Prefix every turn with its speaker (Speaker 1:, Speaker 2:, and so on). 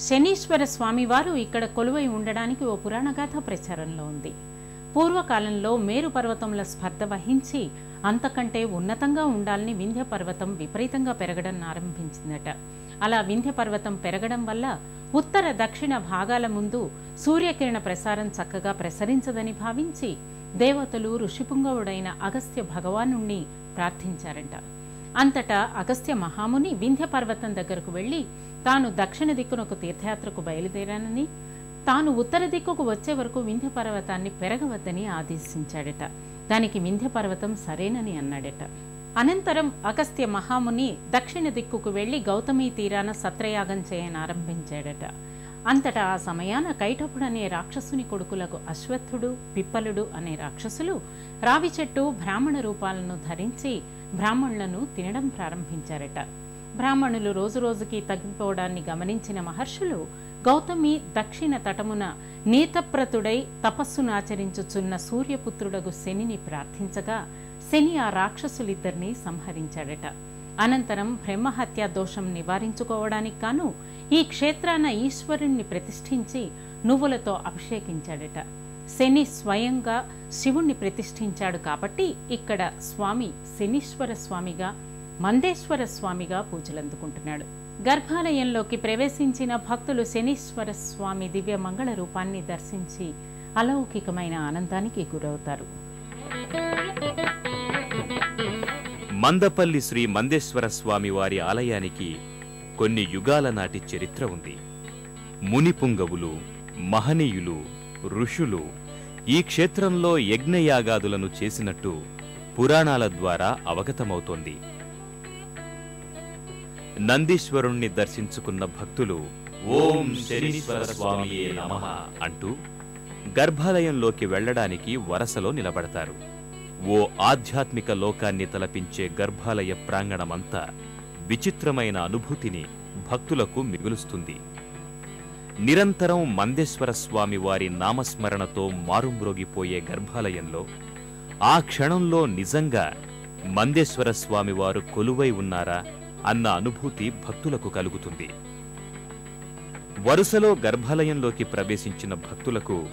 Speaker 1: శనీశ్వర స్వామివారు ఇక్కడ కొలువై ఉండడానికి ఓ పురాణగాథ ప్రచారంలో ఉంది. పూర్వకాలంలో మేరు పర్వతముల స్పర్ధ వహించి అంతకంటే ఉన్నతంగా ఉండాలని వింధ్య పర్వతం విపరీతంగా పెరగడం ఆరంభించిందట. అలా వింధ్య పర్వతం పెరగడం వల్ల ఉత్తర దక్షిణ భాగాల ముందు సూర్యకిరణ ప్రసారం చక్కగా ప్రసరించదని భావించి దేవతలు ఋషిపుంగవుడైన అగస్త్య భగవానుణ్ణి ప్రార్థించారంట. అంతటా అగస్త్య మహాముని వింధ్య పర్వతం దగ్గరకు వెళ్ళి తాను దక్షిణ దిక్కునకు తీర్థయాత్రకు బయలుదేరానని తాను ఉత్తర దిక్కుకు వచ్చే వరకు వింధ్య పర్వతాన్ని పెరగవద్దని ఆదేశించాడట. దానికి వింధ్య పర్వతం సరేనని అన్నాడట. అనంతరం అగస్త్య మహాముని దక్షిణ దిక్కుకు వెళ్ళి గౌతమి తీరాన సత్రయాగం చేయనారంభించాడట అంతటా ఆ సమయాన కైటపుడు అనే రాక్షసుని కొడుకులకు అశ్వత్థుడు పిప్పలుడు అనే రాక్షసులు రావి చెట్టు బ్రాహ్మణ రూపాలను ధరించి బ్రాహ్మణులను తినడం ప్రారంభించారట. బ్రాహ్మణులు రోజురోజుకి తగ్గిపోవడాన్ని గమనించిన మహర్షులు గౌతమి దక్షిణ తటమున నీతప్రతుడై తపస్సునాచరించుచున్న సూర్యపుత్రుడగు శనిని ప్రార్థించగా శని ఆ రాక్షసులిద్దరినీ సంహరించాడట. అనంతరం బ్రహ్మహత్యా దోషం నివారించుకోవడానికి కాను ఈ క్షేత్రాన ఈశ్వరుణ్ణి ప్రతిష్ఠించి నువ్వులతో అభిషేకించాడట. శని స్వయంగా శివుణ్ణి ప్రతిష్ఠించాడు కాబట్టి ఇక్కడ స్వామి శనీశ్వర స్వామిగా మందేశ్వర స్వామిగా పూజలందుకుంటున్నాడు. గర్భాలయంలోకి ప్రవేశించిన భక్తులు శనీశ్వర స్వామి దివ్య మంగళ రూపాన్ని దర్శించి అలౌకికమైన ఆనందానికి గురవుతారు.
Speaker 2: మందపల్లి శ్రీ మందేశ్వర స్వామి వారి ఆలయానికి కొన్ని యుగాల నాటి చరిత్ర ఉంది. మునిపుంగవులు మహనీయులు ఋషులు ఈ క్షేత్రంలో యజ్ఞయాగాదులను చేసినట్టు పురాణాల ద్వారా అవగతమవుతోంది. నందీశ్వరుణ్ణి దర్శించుకున్న భక్తులు ఓం శనీశ్వర స్వామియే నమః అంటూ గర్భాలయంలోకి వెళ్ళడానికి వరసలో నిలబడతారు. ఓ ఆధ్యాత్మిక లోకాన్ని తలపించే గర్భాలయ ప్రాంగణమంతా విచిత్రమైన అనుభూతిని భక్తులకు మిగులుస్తుంది. నిరంతరం మందేశ్వర స్వామి వారి నామస్మరణతో మారుమ్రోగిపోయే గర్భాలయంలో ఆ క్షణంలో నిజంగా మందేశ్వర స్వామి వారు కొలువై ఉన్నారా? అన్న అనుభూతి భక్తులకు కలుగుతుంది. వరుసలో గర్భాలయంలోకి ప్రవేశించిన భక్తులకు